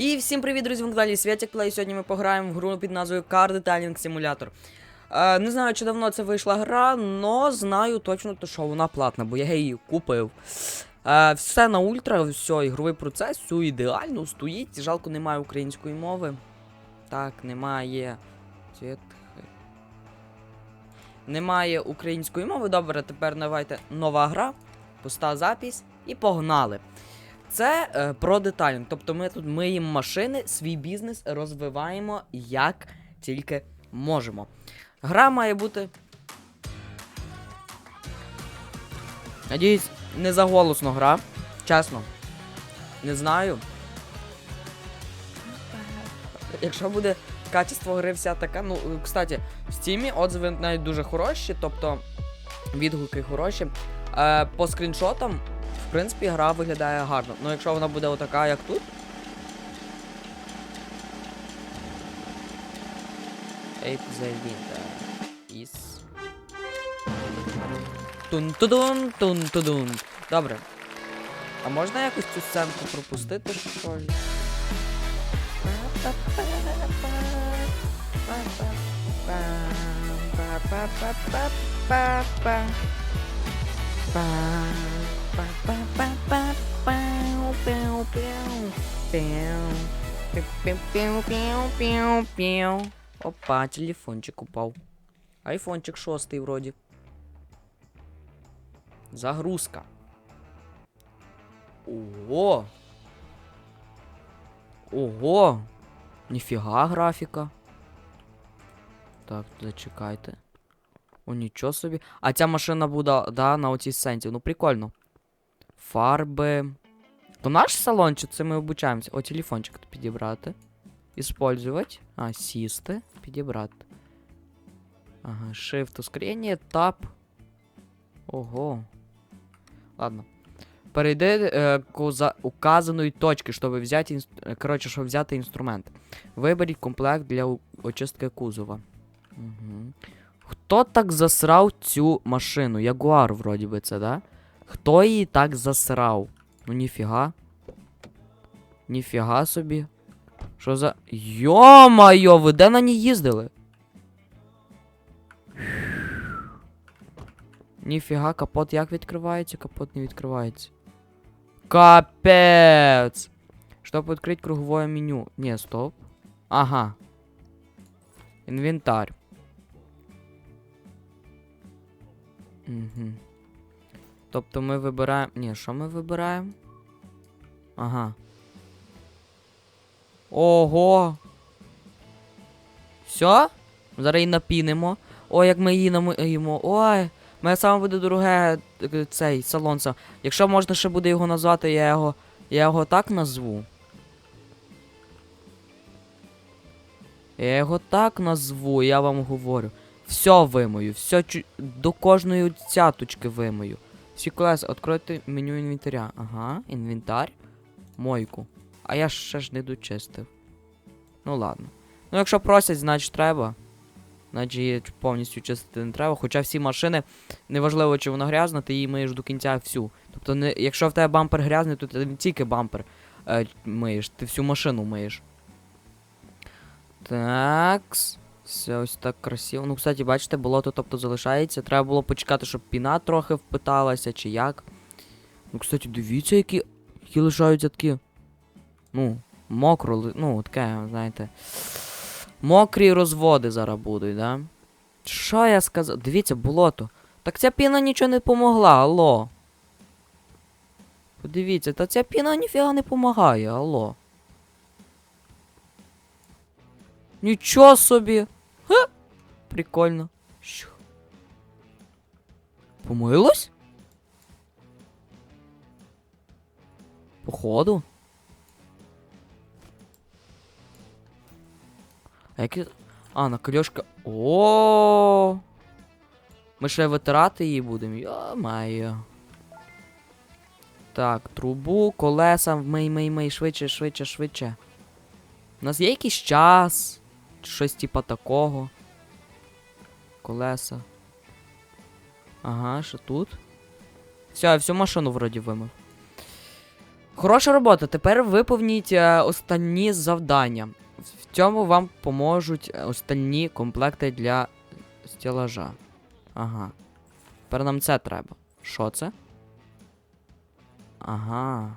І всім привіт, друзі, в каналі Святик Плей. Сьогодні ми пограємо в гру під назвою Car Detailing Simulator. Е, не знаю, чи давно це вийшла гра, но знаю точно, що вона платна, бо я її купив. Е, все на ультра, все, ігровий процес, все ідеально стоїть. Жалко, немає української мови. Так, немає. Немає української мови. Добре, тепер давайте нова гра. Пуста запись і погнали. Це е, про детайлінг. Тобто ми тут миємо машини, свій бізнес розвиваємо як тільки можемо. Гра має бути. Надіюсь, не заголосно гра. Чесно. Не знаю. Якщо буде качество гри вся така, ну, кстати, в стімі отзиви навіть дуже хороші, тобто відгуки хороші. Е, по скріншотам в принципі, гра виглядає гарно. Ну якщо вона буде отака, як тут. Eight the winter. Тун-тудун, тун-тудун. Добре. А можна якось цю сценку пропустити, що ли? Па-па-па-па-па-па-па-па. Опа, телефончик упав. Айфончик шостий вроді. Загрузка. Ого. Ого. Ніфіга графіка. Так, зачекайте. О, нічого собі. А ця машина буде, да, на оцій сценці. Ну, прикольно. Фарби. То наш салон, чи це ми обучаємося? О, телефончик підібрати. Іспользувати. А, сісти. Підібрати. Ага, Shift ускорення, Tab. Ого. Ладно. Перейди е, к за указаної точки, щоб взяти інс... е, коротше, щоб взяти інструмент. Виберіть комплект для очистки кузова. Угу. Хто так засрав цю машину? Ягуар, вроді би, це, да? Хто її так засрав? Ну ніфіга. Ніфіга собі. Що за. Йо-майо, ви де на ній їздили? Ніфіга, капот як відкривається? Капот не відкривається. Капець! Щоб відкрити круговое меню. Ні, стоп. Ага. Інвентар. Угу. Тобто ми вибираємо. Ні, що ми вибираємо? Ага. Ого. Все? Зараз її напінемо. Ой, як ми її намиємо. Ой. Моє саме буде дороге е, цей салон. Якщо можна ще буде його назвати, я його. Я його так назву. Я його так назву, я вам говорю. Все вимою, все до кожної цяточки вимою. Всі колеса, відкройте меню інвентаря. Ага, інвентар. Мойку. А я ще ж не дочистив. Ну ладно. Ну якщо просять, значить треба. Значить повністю чистити не треба. Хоча всі машини, неважливо чи вона грязна, ти її миєш до кінця всю. Тобто, не, якщо в тебе бампер грязний, то ти не тільки бампер е, миєш, ти всю машину миєш. Такс. Все ось так красиво. Ну, кстати, бачите, болото тобто залишається. Треба було почекати, щоб піна трохи впиталася, чи як. Ну, кстати, дивіться, які, які лишаються такі. Ну, мокро, ну, таке, знаєте. Мокрі розводи зараз будуть, да? Що я сказав? Дивіться, болото. Так ця піна нічого не помогла, алло. Подивіться, та ця піна ніфіга не помагає, алло. Нічого собі. Ха! Прикольно. Помилось? Походу. А які. А, накольошка. О. Ми ще витирати її будемо. Йо-майо. Так, трубу, колеса, мий, мий, мий, швидше, швидше, швидше. У нас є якийсь час щось типа такого. Колеса. Ага, що тут? Все, я всю машину вроді вимив. Хороша робота. Тепер виповніть е, останні завдання. В цьому вам поможуть е, останні комплекти для стілажа. Ага. Тепер нам це треба. Що це? Ага.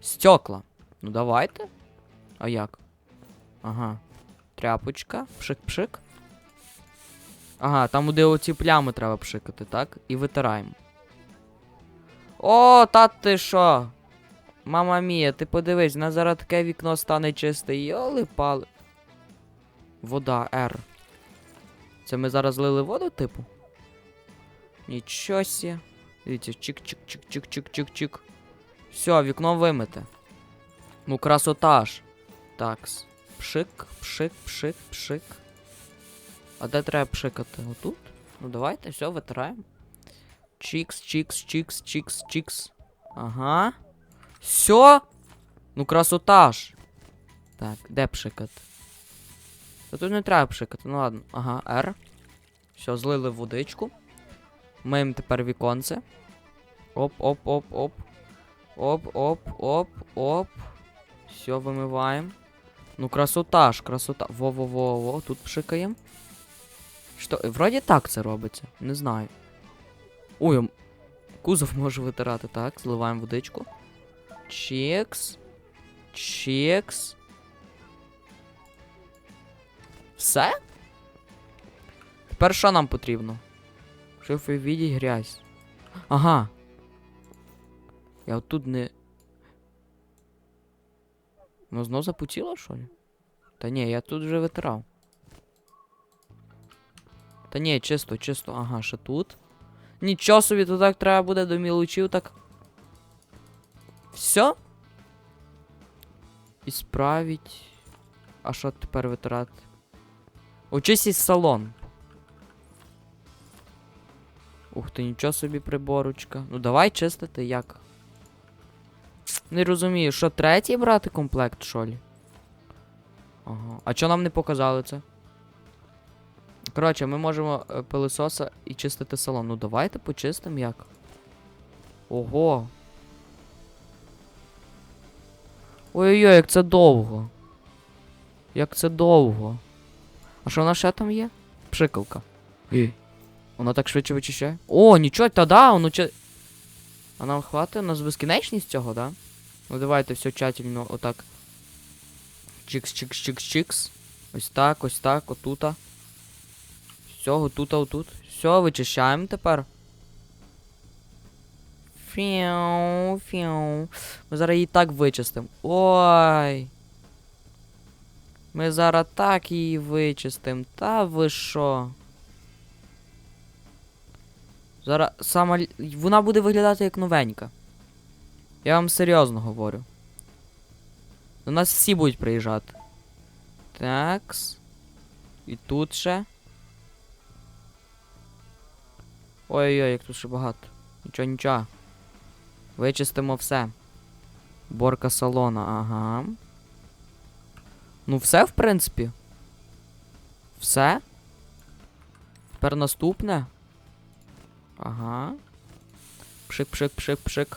Стекла. Ну давайте. А як? Ага. Тряпочка. Пшик-пшик. Ага, там, де оці плями треба пшикати, так? І витираємо. О, та ти що? Мама мія, ти подивись, на зараз таке вікно стане чисте. Йоли пали. Вода, Р. Це ми зараз лили воду, типу? Нічосі. Дивіться, чик-чик-чик-чик-чик-чик-чик. Все, вікно вимите. Ну, красотаж. ж. Такс. Пшик, пшик, пшик, пшик. А де треба пшикати? Отут? Ну давайте, все, витираємо. Чікс, чікс, чікс, чікс, чікс. Ага. Все? Ну, красотаж! Так, де пшикати? Та тут не треба пшикати, ну ладно. Ага, R. Все, злили водичку. Миємо тепер віконце. Оп-оп-оп-оп. Оп-оп-оп-оп. Все, вимиваємо. Ну, красота ж, красота. Во-во-во-во, тут пшикаємо. Що? Е, вроді так це робиться. Не знаю. Ой, кузов може витирати. Так, зливаємо водичку. Чекс. Чекс. Все? Тепер що нам потрібно? Шифи відіть грязь. Ага. Я отут не... Ну знов запутіло, що ли? Та ні, я тут вже витирав. Та ні, чисто, чисто, ага, ще тут. Нічого собі, то так треба буде до мілучів, так. Все? Ісправіть. А що тепер витрати? Очистіть салон. Ух ти, нічого собі приборочка. Ну давай чистити як. Не розумію, що третій брати комплект, що лі? Ага. А чого нам не показали це? Коротше, ми можемо е, пилососа і чистити салон. Ну давайте почистимо як. Ого. Ой-ой-ой, як це довго. Як це довго. А що в нас ще там є? Пшикалка. І. Воно так швидше вичищає. О, нічого, та да, воно чи... А нам хватить? У нас безкінечність цього, да? Ну давайте все тщательно отак. Чикс-чикс-чикс-чикс. Ось так, ось так, отута. Все, отута, отут. Все, вичищаємо тепер. Фіу, фіу. Ми зараз її так вичистимо. Ой. Ми зараз так її вичистимо. Та ви що? Зараз сама... Вона буде виглядати як новенька. Я вам серйозно говорю. До нас всі будуть приїжджати. Такс. І тут ще. Ой-ой-ой, як тут ще багато. Нічого, нічого. Вичистимо все. Борка салона, ага. Ну, все, в принципі. Все. Тепер наступне. Ага. Пшик-пшик-пшик-пшик.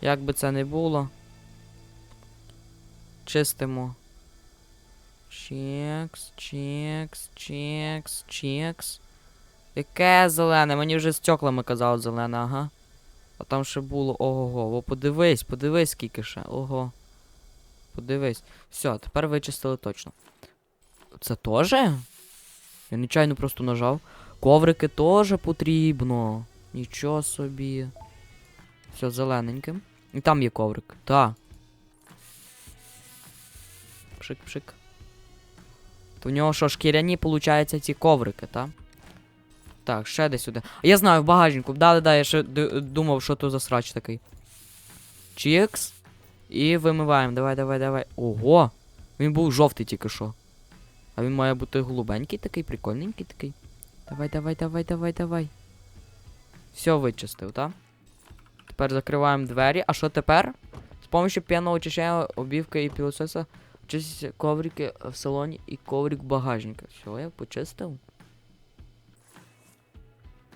Як би це не було. Чистимо. Чекс, чекс, чекс, чекс. Яке зелене? Мені вже стеклами казали зелене, ага. А там ще було ого-го. О, подивись, подивись, скільки ще. Ого. Подивись. Все, тепер вичистили точно. Це теж? Я нечайно просто нажав. Коврики теж потрібно. Нічого собі. Все зелененьким. І там є коврик. Та. Пшик-пшик. То в нього що, шкіряні, получаються, ці коврики, та? Так, ще десь сюди. Я знаю, в багажнику. Да-да-да, я ще думав, що то за срач такий. Чікс. І вимиваємо. Давай, давай, давай. Ого! Він був жовтий тільки що. А він має бути голубенький такий, прикольненький такий. Давай, давай, давай, давай, давай. Все вичистив, так? Тепер закриваємо двері. А що тепер? З помощью п'яного очищення обівки і пілососа чистять коврики в салоні і коврик багажника. Все, я почистив.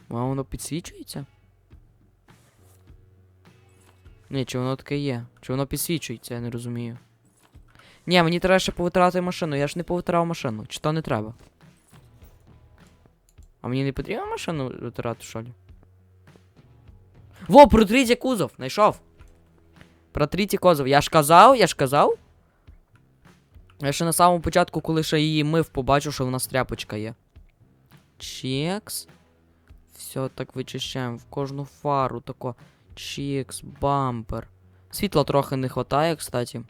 А воно підсвічується? Ні, чи воно таке є? Чи воно підсвічується, я не розумію. Ні, мені треба ще повитирати машину, я ж не повитирав машину. Чи то не треба? А мені не потрібно машину витирати, що ли? Во, протріть кузов, знайшов. Протріть кузов. Я ж казав, я ж казав. Я ще на самому початку, коли ще її мив, побачив, що в нас тряпочка є. Чекс. Все, так вичищаємо в кожну фару тако. Чікс, бампер. Світла трохи не вистачає, кстати.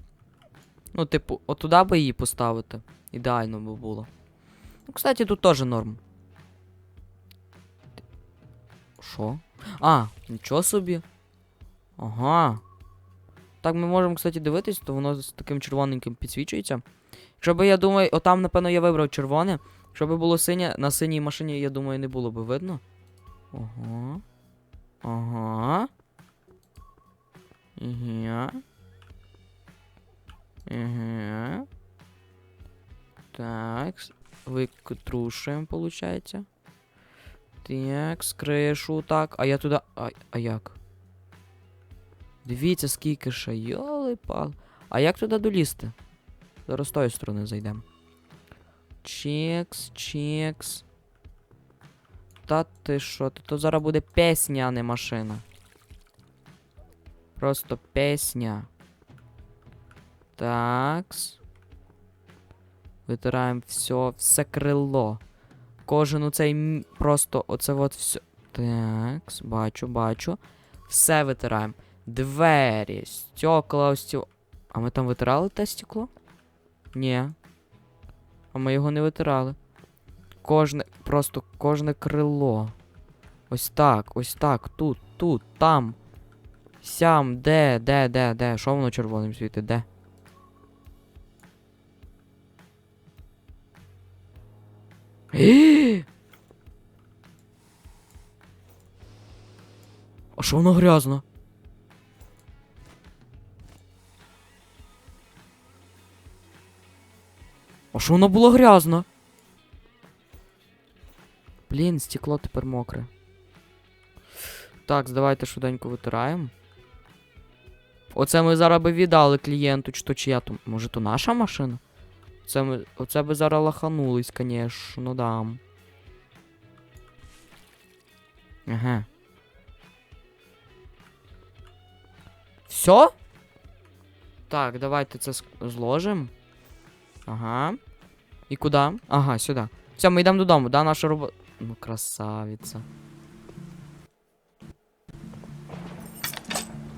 Ну, типу, отуда би її поставити. Ідеально би було. Ну, кстати, тут теж норм. Що? А, нічого собі. Ага. Так, ми можемо, кстати, дивитись, то воно з таким червоненьким підсвічується. Якщо би, я думаю, отам, напевно, я вибрав червоне. Якщо би було синє, на синій машині, я думаю, не було би видно. Ага. Ага. Ага. Ага. Так. Виктрушуємо, виходить. Так, скришу, так. А я туди. А, а як? Дивіться, скільки ще. Йоли пал. А як туди долізти? Зараз з тої сторони зайдемо. Чекс, чекс. Та ти що? То, зараз буде песня, а не машина. Просто песня. Такс. Витираємо все, все крило. Кожен оцей просто оце от все. Такс, бачу, бачу. Все витираємо. Двері, стекла, стекло. А ми там витирали те стекло? Ні. А ми його не витирали. Кожне, просто кожне крило. Ось так, ось так, тут, тут, там. Сям, де, де, де, де? Що воно червоним світить? Де? А що воно грязно? А що воно було грязно? Блін, стекло тепер мокре. Так, давайте швиденько витираємо. Оце ми зараз би віддали клієнту, чи то чия то. Може то наша машина? Це ми. Оце би зараз лаханулись, конечно, дам. Ага. Все? Так, давайте це зложимо. Ага. І куди? Ага, сюди. Все, ми йдемо додому, да, наша робота. Ну, красавиця.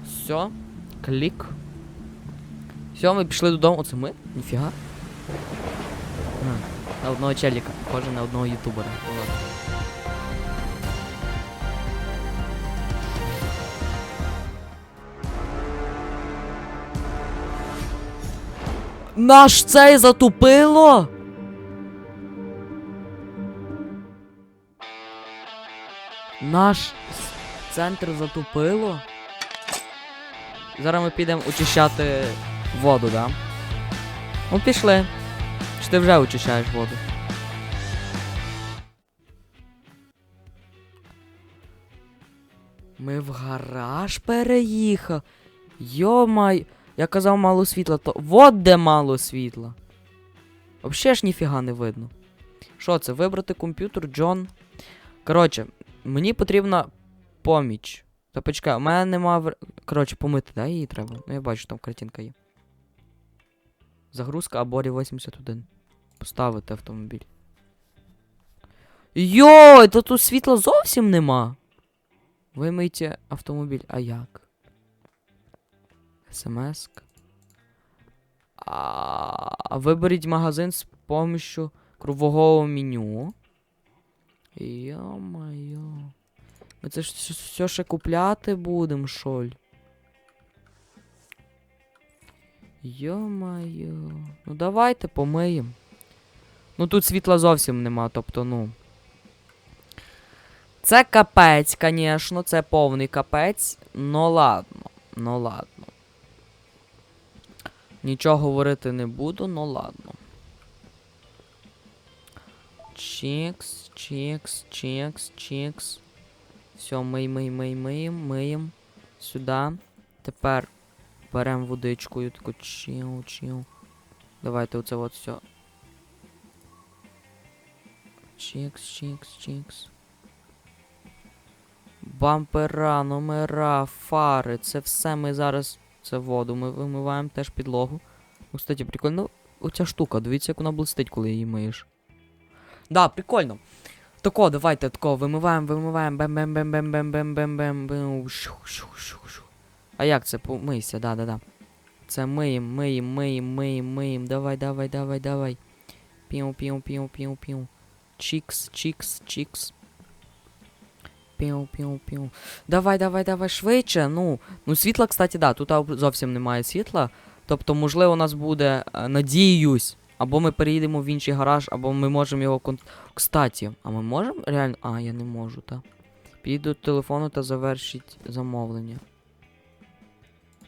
Все. Клік. Все, ми пішли додому. Оце ми? Ніфіга. На одного челіка, похоже на одного ютубера. Наш цей затупило? Наш центр затупило? Зараз ми підемо очищати воду, да? Ну, пішли. Чи ти вже очищаєш воду? Ми в гараж переїхали. Йомай. Я казав мало світла, то. Вот де мало світла. Вообще ж ніфіга не видно. Що це? Вибрати комп'ютер, Джон. Коротше, мені потрібна поміч. Та почекай, у мене нема. Коротше, помити, да, її треба. Ну я бачу, там картинка є. Загрузка Аборі 81. Поставити автомобіль. Йой, то тут світла зовсім нема. Вимийте автомобіль. А як? СМС. Виберіть магазин з помощью кругового меню. Йо-моє. Ми це ж все- ще купляти будемо, шоль. Йо-моє. Ну давайте помиємо. Ну тут світла зовсім нема, тобто, ну. Це капець, звісно, це повний капець. Ну ладно, ну ладно. Нічого говорити не буду, ну ладно. Чікс, чікс, чікс, чікс. Все, мий, мий, мий, миєм, миєм. Сюди. Тепер беремо водичкою, таку чіл, чіл. Давайте оце от все. Чікс, чікс, чікс. Бампера, номера, фари. Це все ми зараз. Це воду ми вимиваємо, теж підлогу. Ну, кстати, прикольно. Оця штука, дивіться, як вона блистить, коли її миєш. Да, прикольно. Тако, давайте, тако, вимиваємо, вимиваємо, бем бем бем бем бем бем бем бем бем. А як це? Помийся, да, да, да. Це миєм, миєм, миєм, миєм, миєм. Давай, давай, давай, давай. Піу, піу, піу, піу, піу. Чікс, чікс, чікс. Піу, піу, піу. Давай, давай, давай, швидше. Ну, ну світла, кстати, да, тут зовсім немає світла. Тобто, можливо, у нас буде, е, надіюсь, або ми переїдемо в інший гараж, або ми можемо його кон... Кстати, а ми можемо реально. А, я не можу, так. Піду до телефону та завершіть замовлення.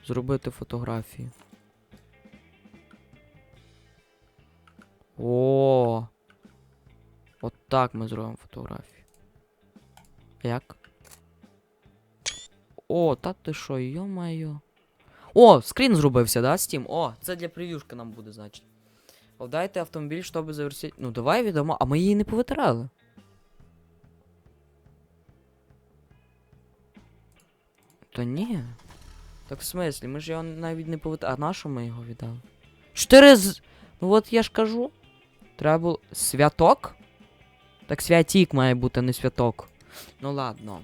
Зробити фотографію. О. От так ми зробимо фотографію. Як? О, та ти що, йо-моє. О, скрін зробився, да, Steam? О, це для прев'юшки нам буде, значить. Вдайте автомобіль, щоб завершити. Ну, давай відомо. А ми її не повитирали. Та ні. Так в смислі, ми ж його навіть не повитирали. А на що ми його віддали? Чотири з. Ну от я ж кажу. Треба було. Святок? Так святік має бути, не святок. Ну ладно.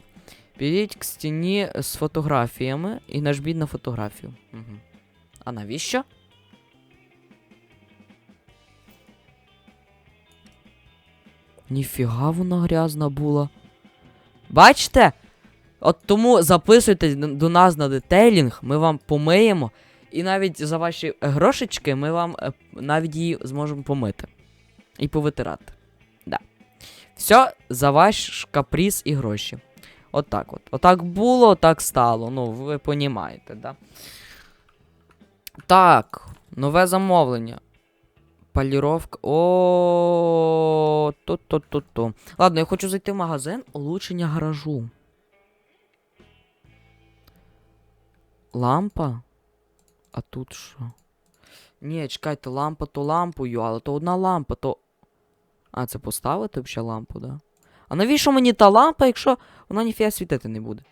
Підіть к стіні з фотографіями і нажміть на фотографію. Угу. А навіщо? Ніфіга вона грязна була. Бачите? От тому записуйтесь до нас на детейлінг, ми вам помиємо. І навіть за ваші грошечки ми вам е, навіть її зможемо помити. І повитирати. Все за ваш каприз і гроші. Отак от. Отак було, так стало. Ну, ви понімаєте, да? Так, нове замовлення. Поліровка. О, то-то-то-то. Ладно, я хочу зайти в магазин улучшення гаражу. Лампа? А тут що? Ні, чекайте, лампа то лампою, але то одна лампа, то. А, це поставити взагалі лампу, да? А навіщо мені та лампа, якщо вона ніфіга світити не буде?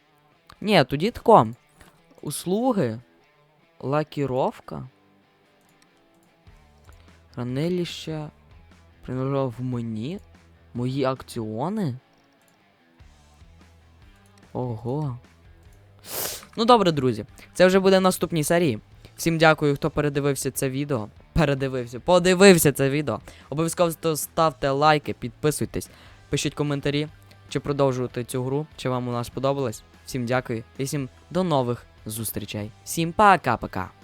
Ні, тоді тако. Услуги. Лакіровка. Хранилище. Принадлежало в мені. Мої акціони. Ого. Ну добре, друзі. Це вже буде в наступній серії. Всім дякую, хто передивився це відео. Передивився, подивився це відео. Обов'язково ставте лайки, підписуйтесь, пишіть коментарі, чи продовжувати цю гру, чи вам у нас сподобалось. Всім дякую і всім до нових зустрічей. Всім пока-пока.